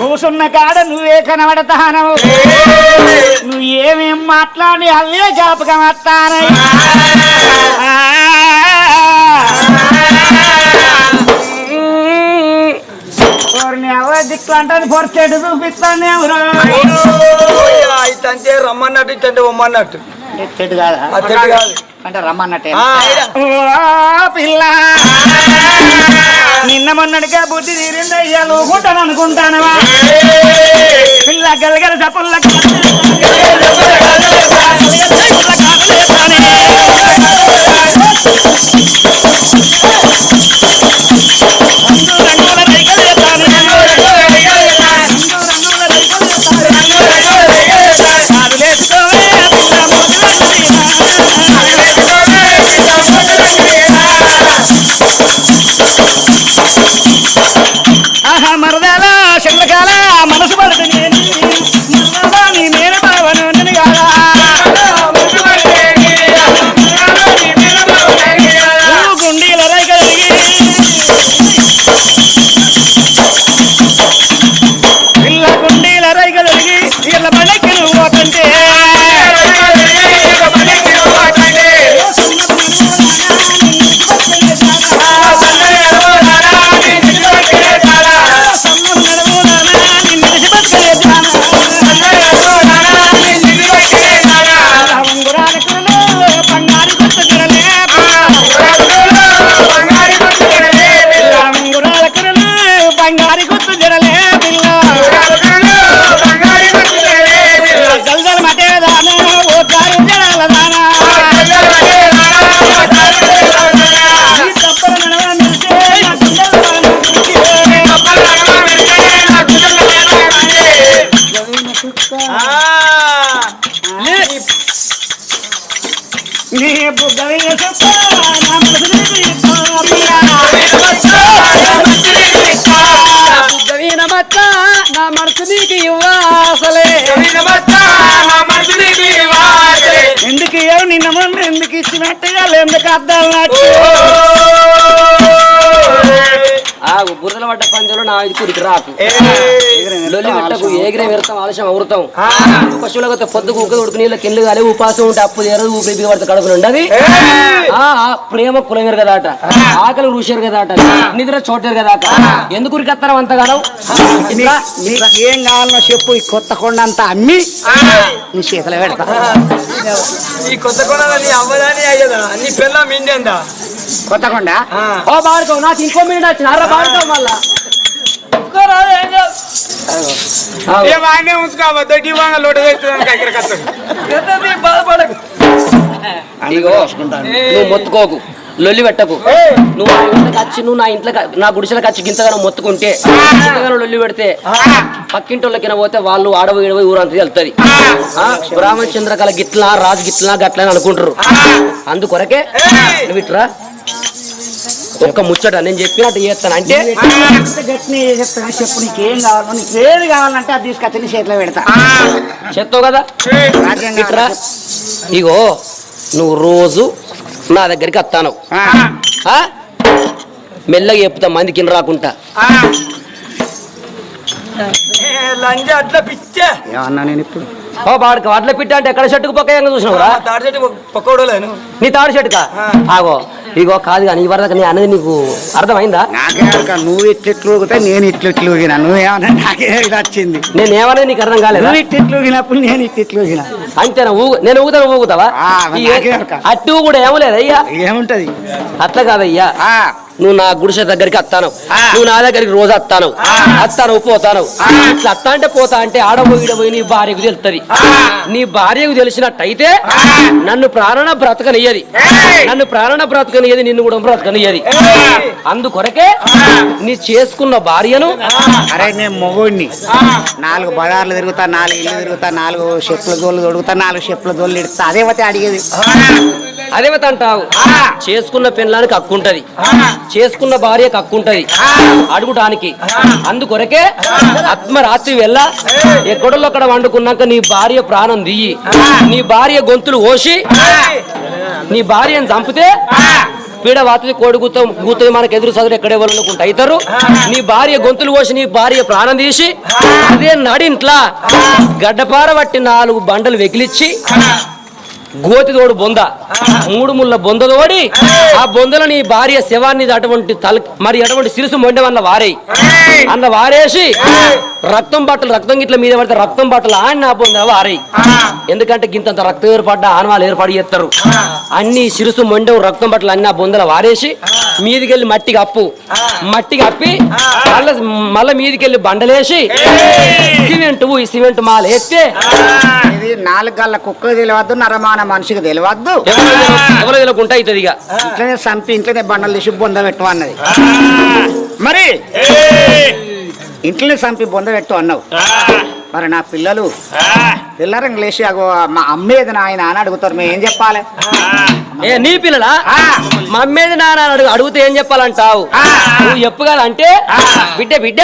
కూసున్న కాడ నువ్వే కనబడతానవు. నువ్వు ఏమేం మాట్లాడి అవే జ్ఞాపకం వస్తానై. దిక్కు అంటే పొరచేటు చూపిస్తాను ఎవరు ఇతంటే రమ్మన్నట్టు ఇతంటే ఒమ్మన్నట్టు చెట్టు కాదా ఆ చెట్టు కాదు అంటే రమ్మన్నట్టే ఆ, ఓ పిల్ల నిన్న మొన్నటిగా బుద్ధి తీరింది ఊకుంటాను అనుకుంటానవా పిల్ల గలగల చప్పల్ల ఆహా నీ సుత్త నా మనసు నీకు ఇవ్వాసలే. ఎందుకు ఎందుకు ఇచ్చినట్టుగా ఎందుకు అర్థాలు నాకు ఆ బురదల పడ్డ పంజలో నా ఇది కురికి రాకు. లొల్లి పెట్టకు ఏగిరే విరతం ఆలస్యం అవుతాం పశువులకు పొద్దు కుక్క ఉడుకు నీళ్ళ కింద కాలే ఉపాసం ఉంటే అప్పు తీరదు ఊపిరి బిగబడితే కడుపులు ఆ, ప్రేమ కులమేరు కదా అట ఆకలి రుషారు కదా అట నిద్ర చోటారు కదా అట ఎందుకు ఉరికెత్తారం అంతగానం? ఏం కావాలనో చెప్పు ఈ కొత్త కొండ అంతా అమ్మి నీ చేతిలో పెడతా. ఈ కొత్త కొనాల నీ అవ్వదాని అయ్యదా? నీ పిల్ల మిండిందా కొత్త కొండ? ఓ బాడుకో నాకు ఇంకో మినిట్ వచ్చిన అర్ర బాడుకో మళ్ళా. ఆగు. ఏ వాడినే ఉంచుకోవా దొడ్డి వాంగ లోటు బాధపడకు. నువ్వు మొత్తుకోకు. లొల్లి పెట్టకు. నువ్వు నా ఇంట్లోకి వచ్చి నువ్వు నా ఇంట్లో నా గుడిసెలకు వచ్చి గింతగానో మొత్తుకుంటే లొల్లి పెడితే పక్కింటోళ్ళకి పోతే వాళ్ళు ఆడవ ఇడవ ఊరంతా వెళ్తుంది. బ్రాహ్మణ చంద్రకళ గిట్లా రాజు గిట్లా గట్లా అని అనుకుంటారు అందుకొరకే నువ్వు ఇట్రా. ఒక్క ముచ్చట నేను చెప్పినట్టు చేస్తాను. అంటే గట్టిని చెప్తాను చెప్పు నీకు ఏం కావాలో నీకు ఏది కావాలంటే అది తీసుకొచ్చి నీ చేతిలో పెడతా. చెప్తావు కదా? ఇట్రా. ఇగో నువ్వు రోజు నా దగ్గరికి వస్తాను ఆ? మెల్లగా చెప్తా మందికి పిచ్చే. ఏమన్నా నేను ఇప్పుడు ఓ బాడుక వాటిలో పిట్ట అంటే ఎక్కడ చెట్టుకు పక్క చూసినావురా? తాడి చెట్టు పక్కోడలేను. నీ తాడు చెట్టుకా ఆగో ఇగో కాదు కానీ ఈ వరదక నేను అనేది నీకు అర్థమైందా? నువ్వు ఇట్లెట్లు ఊగితే నేను ఇట్లెట్లు ఊగినా. నువ్వేమన్నా నాకే వచ్చింది. నేను ఏమనేది నీకు అర్థం కాలేదా? నువ్వు ఇట్లెట్లు ఊగినప్పుడు నేను ఇట్లెట్లు ఊగినా. అంతేనా? ఊగు నేను ఊగుతా ఊగుతావా. అట్టు కూడా ఏమలేదయ్యా ఏముంటది? అట్లా కాదయ్యా. నువ్వు నా గుడిసె దగ్గరికి వస్తాను. నువ్వు నా దగ్గరికి రోజు వస్తాను. వస్తాను పోతాను. ఇట్లా వస్తా అంటే పోతా అంటే ఆడబోయి ఈడబోయి నీ భార్యకు తెలుస్తుంది నీ భార్యకు తెలిసినట్టయితే నన్ను ప్రాణ బ్రతకనియ్యది. నన్ను ప్రాణ బ్రతకనియ్యది నిన్ను కూడా బ్రతకనియ్యది. అందుకొరకే నీ చేసుకున్న భార్యను అరే నేను మొగుడిని. నాలుగు బజార్లు తిరుగుతా నాలుగు ఇల్లు తిరుగుతా నాలుగు చెప్పుల జోళ్ళు దొడుగుతా నాలుగు చెప్పుల జోళ్ళు ఇడుతా. అదే పోతే అడిగేది. అదేమత అంటావు. చేసుకున్న పెళ్ళానికి హక్కుంటది. చేసుకున్న భార్యకు హక్కుంటది అడుగుటానికి. అందుకొరకే ఆత్మరాత్రి వెళ్ళ. ఎక్కడో అక్కడ వండుకున్నాక నీ భార్య ప్రాణం దియ్యి. నీ భార్య గొంతులు ఓసి. నీ భార్యను చంపితే పీడ వాతుది కోడి గుత్తం గుత్తది మనకు ఎదురు చదువు ఎక్కడే వాళ్ళకుంటా అవుతారు నీ భార్య గొంతులు కోసి నీ భార్య ప్రాణం తీసి అదే నడింట్లా గడ్డపార పట్టి నాలుగు బండలు వెకిలిచ్చి గోతి తోడు బొంద. మూడు ముళ్ళ బొంద తోడి ఆ బొందలో నీ భార్య శవాన్ని అటువంటి తల మరి అటువంటి సిరుసు మొండెమన్న వారేయి. అన్న వారేసి రక్తం బట్టలు రక్తం గిట్ల మీద పడితే రక్తం బట్టలు ఆడిన ఆ బొంద వారేయి. ఎందుకంటే గింతంత రక్తం ఏర్పడ్డ ఆనవాళ్ళు ఏర్పడి చేస్తారు అన్ని సిరుసు మొండెం రక్తం బట్టలు అన్ని ఆ బొందల వారేసి మీదికెళ్ళి మట్టికి అప్పు. మట్టికి అప్పి మళ్ళా మళ్ళా మీదికెళ్ళి బండలేసి సిమెంట్ ఈ సిమెంట్ మాల ఎత్తే నాలుగు గల్ల కుక్క తెలియవద్దు నరమాన మనిషికి తెలియవద్దు ఎవరో తెలియకుండా అవుతుంది ఇక ఇంట్లోనే చంపి ఇంట్లోనే బండలు తీసి బొంద పెట్టు అన్నది. మరి? ఇంట్లోనే చంపి బొంద పెట్టు అన్నావు. మరి నా పిల్లలు పిల్లరం లేచి అగో మా అమ్మేది నాయన అని అడుగుతారు. మేము ఏం చెప్పాలి? ఏ నీ పిల్లలా. మా అమ్మేది అడుగు అడిగితే ఏం చెప్పాలంటావు? ఆ. నువ్వు చెప్పు కదా అంటే బిడ్డ బిడ్డ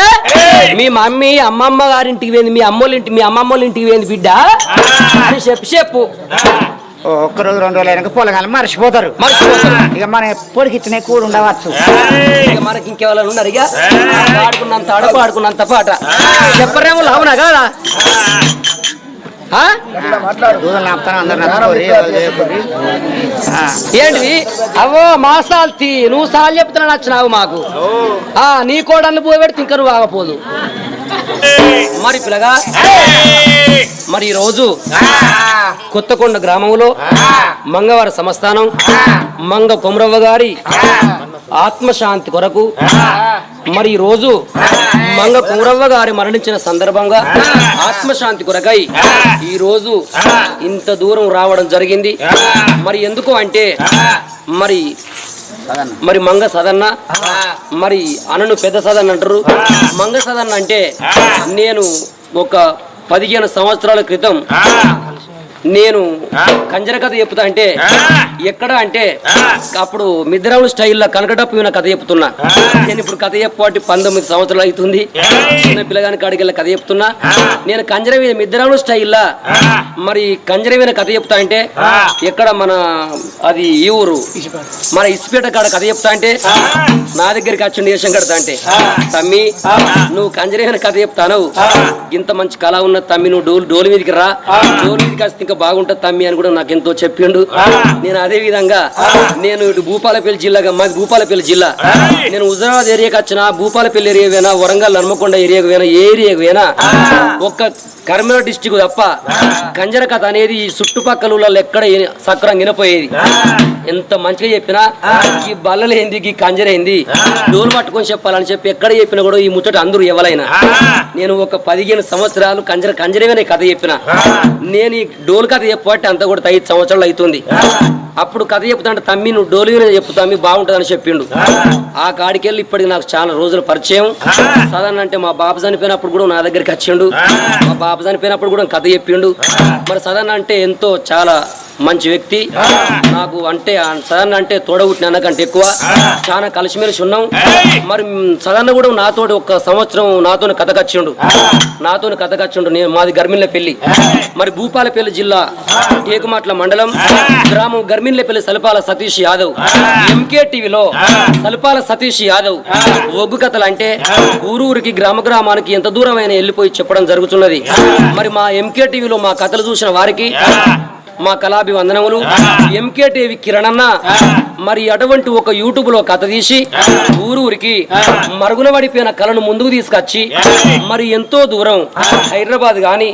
మీ మమ్మీ అమ్మమ్మ గారింటికి పోయింది మీ అమ్మోళ్ళ ఇంటి మీ అమ్మమ్మోళ్ళ ఇంటికి పోయింది బిడ్డ. అని చెప్పు చెప్పు. ఓ, ఒక్క రోజు రెండు రోజులు అయినాక పొలగాలి మర్చిపోతారు. మర్చిపోతారు. ఇక మనం ఇట్లనే కూడా ఉండవచ్చు. ఇక మనకి ఇంకెవరైనా ఉన్నారు ఇక? ఆడుకున్నంత అడుగు ఆడుకున్నంత పాట. చెప్పరేమో లాభనా కదా? ఏంటిది? అవో మా సాల్తి నువ్వు సాల్ చెప్తున్నా నచ్చినావు మాకు. ఆ నీ కోడళ్ళు పోబెడితే ఇంకా నువ్వు ఆగపోదు. మరి పిల్లగా మరి రోజు కొత్తకొండ గ్రామంలో మంగవారి సంస్థానం మంగ కొమరవ్వ గారి ఆత్మశాంతి కొరకు మరి రోజు మంగ కుమరవ్వ గారి మరణించిన సందర్భంగా ఆత్మశాంతి కొరకై ఈ రోజు ఇంత దూరం రావడం జరిగింది. మరి ఎందుకు అంటే మరి మరి మంగ సదన్న మరి అనను పెద్ద సదన్న అంటారు. మంగ సదన్న అంటే నేను ఒక పదిహేను సంవత్సరాల క్రితం నేను కంజర కథ చెప్తా అంటే ఎక్కడ అంటే అప్పుడు మిద్రావుల స్టైల్లో కనకటప్పు విన కథ చెప్తున్నా. నేను ఇప్పుడు కథ చెప్పబట్టి పంతొమ్మిది సంవత్సరాలు అవుతుంది. చిన్న పిల్లగాని కాడికి కథ చెప్తున్నా. నేను కంజర మిద్రావుల స్టైల్లో మరి కంజర విన కథ చెప్తా అంటే ఎక్కడ మన అది ఈ ఊరు? మన ఇసుపేట కాడ కథ చెప్తా అంటే నా దగ్గరికి వచ్చిండు వేషం కడతా అంటే తమ్మి నువ్వు కంజరేన కథ చెప్తాను ఇంత మంచి కళ ఉన్న తమ్మి నువ్వు డోలు డోలు మీదకి రా. డోలు మీదకి వస్తే ఇంకా బాగుంటుంది తమ్మి అని కూడా నాకు ఎంతో చెప్పిండు. నేను అదే విధంగా నేను ఇటు భూపాలపల్లి జిల్లాగా మాది భూపాలపల్లి జిల్లా. నేను హుజరాబాద్ ఏరియాకి వచ్చిన భూపాలపల్లి ఏరియా వేనా వరంగల్ హన్మకొండ ఏరియాకి వేనా ఏ ఏరియాకి వేనా ఒక్క కర్మల డిస్టిక్ తప్ప కంజర కథ అనేది ఈ చుట్టుపక్కల ఊళ్ళలో ఎక్కడ సక్రంగా వినపోయేది. ఎంత మంచిగా చెప్పినా ఈ బల్లలేంది ఈ కంజరేంది డోలు పట్టుకొని చెప్పాలని చెప్పి ఎక్కడ చెప్పినా కూడా ఈ ముచ్చట అందరూ ఎవరైనా నేను ఒక పదిహేను సంవత్సరాలు కంజర కంజరమనే కథ చెప్పిన. నేను ఈ డోలు కథ పోటీ అంత కూడా ఐదు సంవత్సరాలు అవుతుంది. అప్పుడు కథ చెప్తాంటే తమ్మి నువ్వు డోలు వినే చెప్పు తమ్మి బాగుంటుందని చెప్పిండు. ఆ. కాడికి వెళ్ళి ఇప్పటికి నాకు చాలా రోజులు పరిచయం. సాధారణ అంటే మా బాబు చనిపోయినప్పుడు కూడా నా దగ్గరికి వచ్చిండు. మా బాబు చనిపోయినప్పుడు కూడా కథ చెప్పిండు. మరి సాధారణ అంటే ఎంతో చాలా మంచి వ్యక్తి. నాకు అంటే ఆ సదన్న అంటే తోడబుట్టిన అన్నకంటే ఎక్కువ. చాలా కలిసిమెలిసి ఉన్నాం. మరి సదన్న కూడా నాతో ఒక సంవత్సరం నాతో కథ కచ్చిండు. నాతో కథ కచ్చిండు నేను మాది గర్మిన్ల పెళ్ళి మరి భూపాలపల్లి జిల్లా ఏకుమాట్ల మండలం. గ్రామం గర్మిన్లపల్లి సలపాల సతీష్ యాదవ్. ఎంకే టీవీలో సలపాల సతీష్ యాదవ్ ఒగ్గు కథలు అంటే ఊరూరికి గ్రామ గ్రామానికి ఎంత దూరమైన వెళ్ళిపోయి చెప్పడం జరుగుతున్నది. మరి మా ఎంకే టీవీలో మా కథలు చూసిన వారికి మా కళాభివందనములు. MK TV కిరణన్న. మరి అటువంటి ఒక యూట్యూబ్లో కథ తీసి ఊరూరికి మరుగున పడిపోయిన కళను ముందుకు తీసుకొచ్చి మరి ఎంతో దూరం హైదరాబాద్ గాని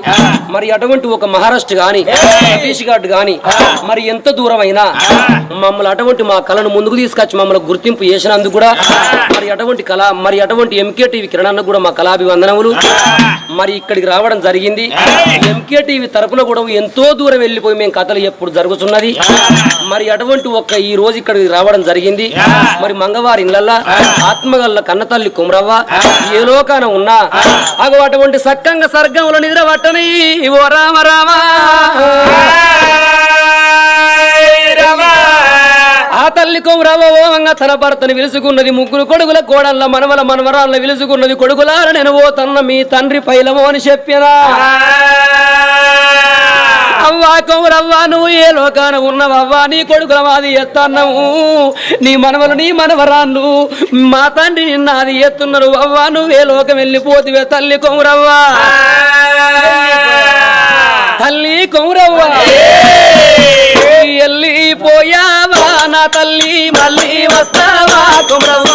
మరి అటువంటి ఒక మహారాష్ట్ర గాని ఛత్తీస్గఢ్ గాని మరి ఎంత దూరం అయినా మమ్మల్ని అటువంటి మా కళను ముందుకు తీసుకొచ్చి మమ్మల్ని గుర్తింపు చేసినందుకు కూడా మరి అటువంటి కళ మరి అటువంటి ఎంకే టీవీ కిరణన్న కూడా మా కళాభివందనములు. మరి ఇక్కడికి రావడం జరిగింది. ఎంకే టీవీ తరపున కూడా ఎంతో దూరం వెళ్ళిపోయి మేము కథలు ఎప్పుడు జరుగుతున్నది? మరి అటువంటి ఒక్క ఈ రోజు ఇక్కడికి రావడం జరిగింది. మరి మంగవారి ఇళ్ళల్లా ఆత్మగల్ల కన్నతల్లి కుమరవ్వ ఏ లోకాన ఉన్నా అగో అటువంటి సక్కంగా సర్గంలో నిద్ర పట్టని ఓ రామ రామా. ఆ తల్లి కొమరవ్వ ఓమంగా తన భర్తను విలుసుకున్నది ముగ్గురు కొడుకుల కోడళ్ళ మనవల మనవరాళ్ళ విలుసుకున్నది కొడుకులార నేను ఓ తన్న మీ తండ్రి పైలమో అని చెప్పినా అవ్వా కౌరవ్వ నువ్వు ఏ లోకాన ఉన్నవవ్వా నీ కొడుకుల మాది ఎత్తన్నావు. నీ మనవలు నీ మనవరాళ్ళు మా తండ్రి నాది ఎత్తున్నారు అవ్వా నువ్వు ఏ లోకం వెళ్ళిపోతివే తల్లి కౌరవ్వ తల్లి కౌరవ్వ వెళ్ళిపోయావా నా తల్లి మళ్ళీ వస్తావా కౌరవ్వ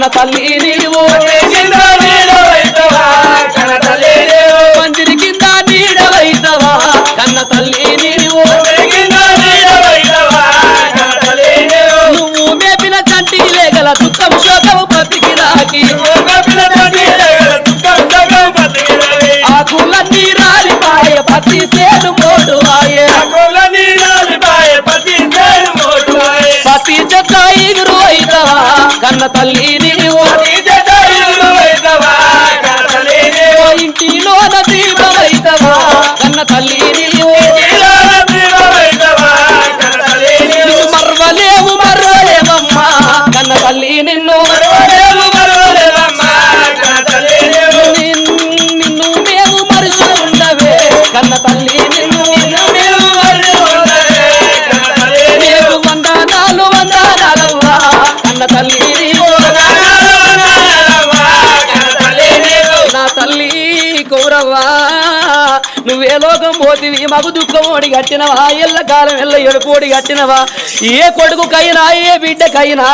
కన్న తల్లి నీవు పందిరి కింద నీడవైతవా? కన్న తల్లి నీవు నువ్వు మేపిన చంటి లేగల దుఃఖం శోకము బతికి రాకి ఆకులన్నీ రాలిపాయ పత్తి సేను మోడు ఆయే చెట్ల ఎదురు అవుతావా కన్న తల్లి నీవు ఇంటిలోన దీపం అవుతావా కన్న తల్లి నీవు లోకం మగు దుఃఖం ఓడి కట్టినవా? ఎల్ల కాలం ఎల్ల ఎడుపోడి కట్టినవా? ఏ కొడుకుకైనా ఏ బిడ్డకైనా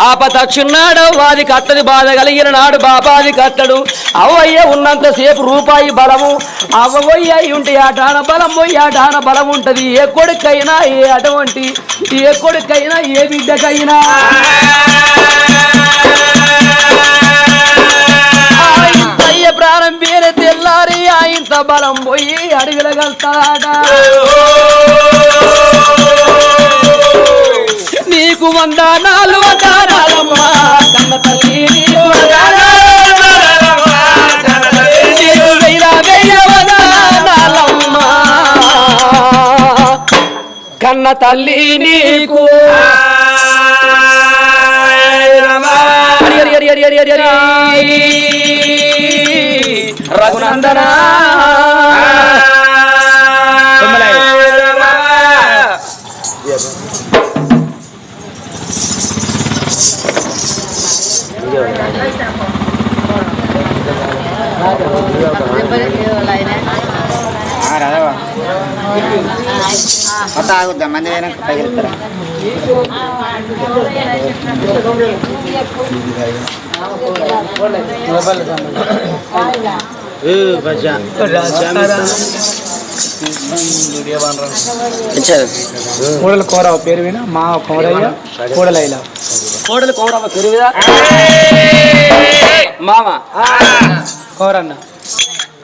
ఆపతక్షున్నాడు వాది కట్టది బాధ కలిగిన నాడు బాపాది కట్టడు. అవయ్య ఉన్నంతసేపు రూపాయి బలము అవయ్య అయి ఉంటే ఆటాన బలం పోయి ఆటాన బలం ఉంటది. ఏ కొడుకైనా ఏ అటువంటి ఏ కొడుకైనా ఏ బిడ్డకైనా. బలం పోయి అడుగులగలుస్తాడట నీకు వంద నాలుగు వందాలమ్మా కన్న తల్లి కన్న తల్లి నీకు. హరి అరి హరి హరి హరి రఘునందన ಮತ್ತೆ ಆಗುತ್ತಾ ಮನೆ ಏನಕ್ಕೆ ಕೈಗಿರ್ತಾರೆ ಮೊಬೈಲ್ మూడల కూర పేరు విన మా కౌరయ్య కూడలైలా కోడలు కౌరవ పెరువిదా మామ కౌరన్న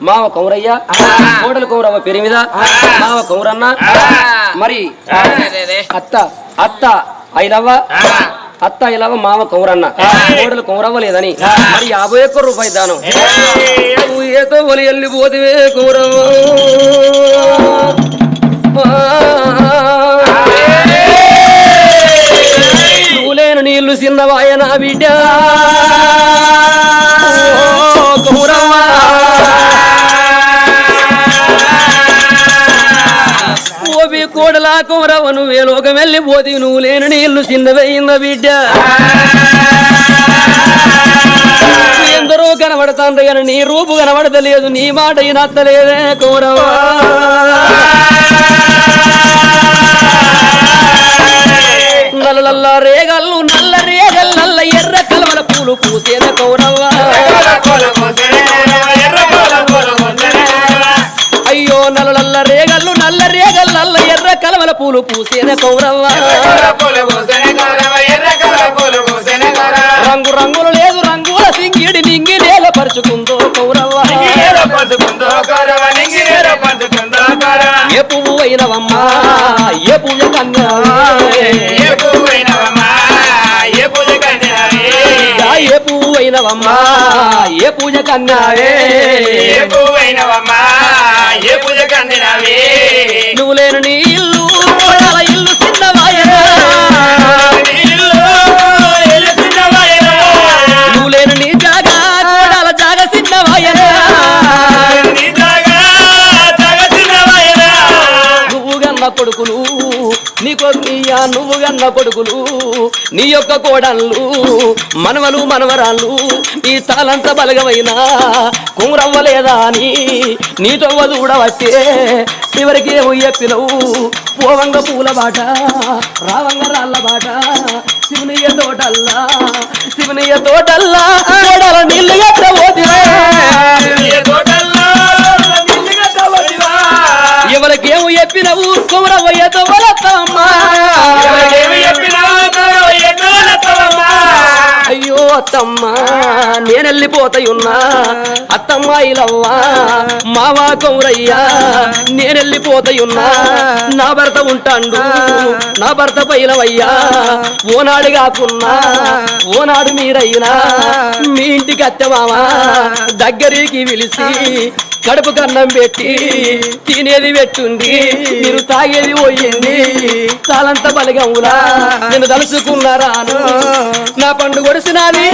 మావ కౌరయ్య కోడలు కౌరవ పెరిమిద మావ కౌరన్న మరి అత్త అత్త ఐలవ్వ అత్త ఇలా మామ కౌరన్న. కోడలు కౌరవ్వలేదని. మరి యాభై ఒక్క రూపాయి దాను. ఏతో కౌరవ నీళ్ళు సిన్నవాయ నా బిడ్డ. పోయి కోడలా కోరవ నువ్వే లోకం వెళ్ళి నువ్వు లేని నీళ్ళు చిన్నవయ్యింద బిడ్డ? ఎందరో కనబడతాను కానీ నీ రూపు కనబడతలేదు నీ మాట ఈనత్తలేదే కోరవా. నల్ల రేగల్లు నల్ల రేగల్ నల్ల ఎర్ర కలవల పూలు పూసేద కౌర. రేగల్ల ఎర్ర కలవల పూలు పూసేన కౌరవ్వ రంగు రంగులు లేదు రంగుల సింగిడి నింగి నేల పరుచుకుందో కౌరవ్వ ఏ పువ్వు అయినవమ్మా ఏ పూజ కన్యా ఏ పువ్వు అయినవమ్మా ఏ పూజ ఏ పూజ కందినవే నువ్వు లేని నీ ఇల్లు కోడల ఇల్లు చిన్నవాయరా. నువ్వు లేని నీ జాగా కోడల జాగ చిన్నవాయరా. నువ్వు గన్న కొడుకులు నీ కొడుకుయ్యా నువ్వు గన్న కొడుకులు నీ యొక్క కోడళ్ళు మనవలు మనవరాళ్ళు ఈ తాళంత బలగమైన కుమరవ్వలేదా అని నీటవ్వ వస్తే చివరికి ఏమో చెప్పినవు. పోవంగ పూల బాట రావంగ రాళ్ళ బాట శివునియ తోటల్లా శివునియ తోటల్లా ఆడల నీళ్ళు ఎట్ట ఎవరికేమో చెప్పినవు? కుమరవ్వ ఎత్తవలత్తమ్మా అయ్యో అత్తమ్మ నేను వెళ్ళిపోతాయున్నా అత్తమ్మ ఇలవ్వ మావా కౌరయ్యా నేను వెళ్ళిపోతాయున్నా నా భర్త ఉంటాండు నా భర్త పైలవయ్యా. ఓనాడు కాకున్నా ఓనాడు మీరైనా. మీ ఇంటికి అత్తమావా దగ్గరికి పిలిచి కడుపు కన్నం పెట్టి తినేది పెట్టుంది. మీరు తాగేది పోయింది. చాలంత బలిగంగులా నేను తలుసుకున్నారాను నా పండు కొడిసినాది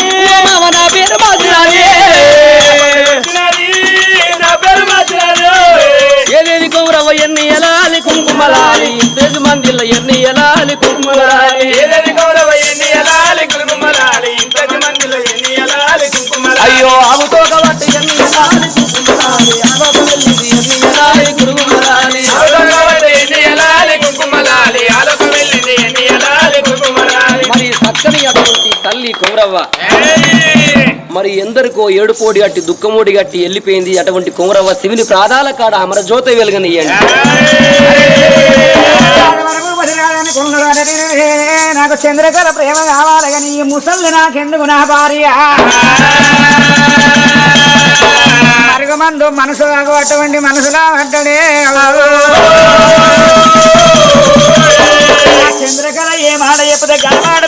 మామ నా పేరు మార్చినాది ఏదేది కౌరవ ఎన్ని ఎలాలి కుంకుమలాలి. ఇంతేసి మందిలో ఎన్ని ఎలాలి కుంకుమలాలి. కుమరవ్వ మరి ఎందరికో ఏడుపోడి గట్టి దుఃఖమోడి గట్టి వెళ్ళిపోయింది అటువంటి కుమరవ్వ శివుని ప్రాదాల కాడ అమర జ్యోత వెలుగనియండి నాకు చంద్రకళ ప్రేమ కావాలని కానీ నాకెందుకు నా భార్య మరుగుమందు మనసు నాకు అటువంటి మనసులా పడ్డడే చంద్రకళ ఏ మాట చెప్పితే గలవాడు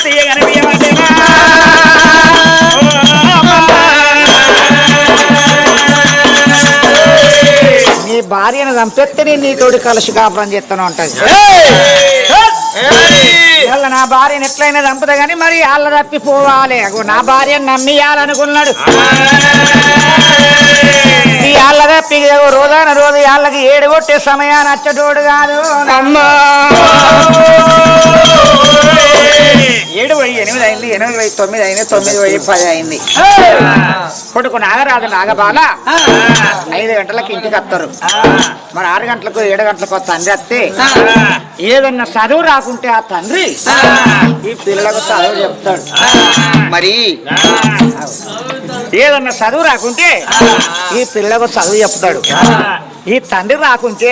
భార్యను చంపెత్తే నేను నీతోటి కలిసి కాపురం చేస్తాను ఉంటుంది ఇవాళ నా భార్యను ఎట్లయినా చంపుతా కానీ మరి వాళ్ళ తప్పిపోవాలి. నా భార్యను నమ్మియాలనుకున్నాడు. తప్పి ఇగో రోజాన రోజు వాళ్ళకి ఏడు కొట్టే సమయాన్ని అచ్చటోడు కాదు. అమ్మా! ఏడు పోయి ఎనిమిది అయింది ఎనిమిది పోయి తొమ్మిది అయింది తొమ్మిది పోయి పది అయింది. కొడుకు నాగరాజు నాగబాల ఐదు గంటలకు ఇంటికి వస్తారు. మరి ఆరు గంటలకు ఏడు గంటలకు తండ్రి వస్తే ఏదన్నా చదువు రాకుంటే ఆ తండ్రి ఈ పిల్లలకు చదువు చెప్తాడు. మరి? ఏదన్నా చదువు రాకుంటే ఈ పిల్లకు చదువు చెప్తాడు. ఈ తండ్రి రాకుంటే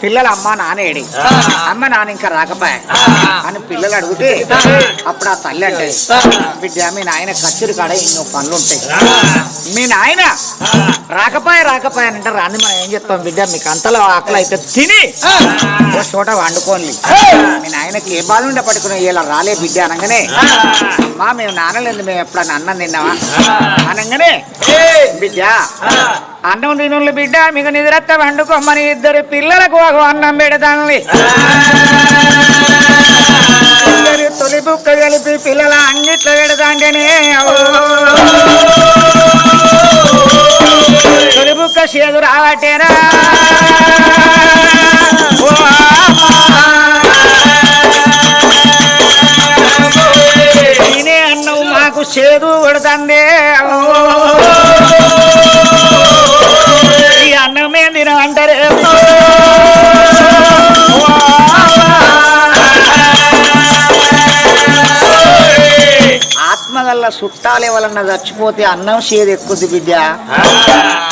పిల్లల అమ్మ నానేడి. అమ్మ నాన్న ఇంకా రాకపోయా. అని పిల్లలు అడిగితే అప్పుడు ఆ తల్లి అంటే బిడ్డ మీ నాయన కచ్చురు కాడ ఎన్నో పనులు ఉంటాయి మీ నాయన రాకపోయా రాకపోయా అంటే రాని మనం ఏం చెప్తాం బిడ్డ మీకు అంతలో ఆకలి అయితే తిని ఓ చోట వండుకోండి. మీ నాయనకి ఏ బాధ ఉండే పట్టుకుని ఇలా రాలే బిడ్డ అనగానే అమ్మా మేము నాన్నలేదు మేము ఎప్పుడన్నా అన్నం తిన్నావా? అనగానే బిడ్డ అన్నం తినుళ్ళు బిడ్డ మీకు నిద్రత్త వండుకోమని ఇద్దరు పిల్లలకు ఒక అన్నం పెడతాను ఇద్దరు తొలి బుక్క కలిపి పిల్లల అన్నిట్లో పెడతాంటేనే తొలి బుక్క చేదు రావటేనా నేనే అన్నవు మాకు చేదు కొడుతందే అంటారే ఆత్మగల్ల చుట్టాలు ఎవరన్నా చచ్చిపోతే అన్నం చేది ఎక్కుద్ది బిడ్డ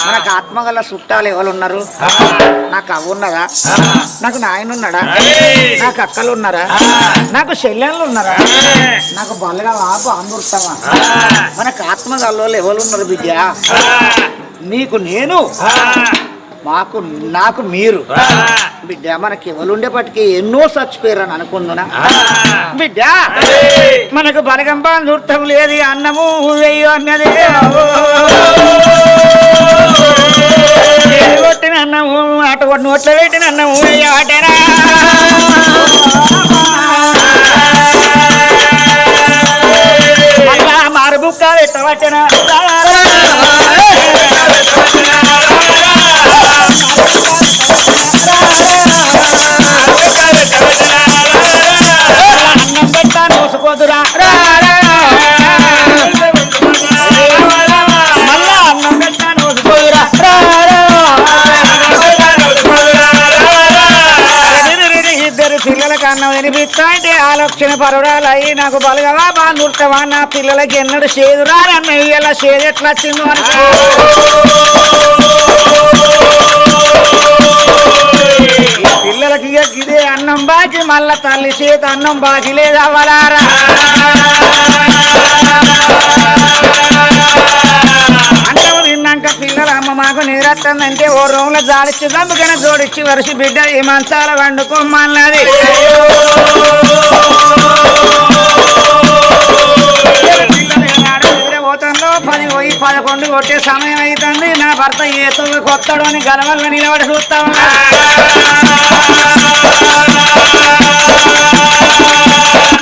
మనకు ఆత్మగల చుట్టాలు ఎవరు ఉన్నారు నాకు అవ్వ నాకు నాయన ఉన్నాడా నాకు అక్కలు ఉన్నారా నాకు చెల్లెళ్ళు ఉన్నారా నాకు బలగా ఆపు అందుతావా మనకు ఆత్మగల్లో ఎవరున్నారు బిడ్డ నీకు నేను మాకు నాకు మీరు. బిడ్డ మనకి ఎవరు ఉండేపటికి ఎన్నో చచ్చిపోయారు అని అనుకుందునా? బిడ్డ మనకు బలగంబా నృత్యం లేదు అన్నము వెయ్యి అన్నది. కొట్టిన అన్నము అటు కొట్టి నోట్లో పెట్టిన అన్నము వెయ్యి ఆటరా. మళ్ళా మారు బుక్క పెట్టబట్టిన? పిల్లలకి అంటే ఆలోచన పరుడాలు నాకు బలగవా బాగా నృత్యమా నా పిల్లలకి ఎన్నడు చేదురా అన్న ఇలా చేదు ఎట్లా వచ్చిందో అనుకో. పిల్లలకి ఇదే అన్నం బాకి మళ్ళా తల్లి చేత అన్నం బాకి లేదా వలారా మాకు నీరత్తందంటే ఓ రూమ్లో జాడిచ్చి దమ్ముకన జోడిచ్చి వరిసి బిడ్డ ఈ మంచాల వండుకోమన్నది పది పోయి పదకొండు కొట్టే సమయం అవుతుంది నా భర్త ఏతో కొత్తడు అని గలవల్ల నిలబడి చూస్తా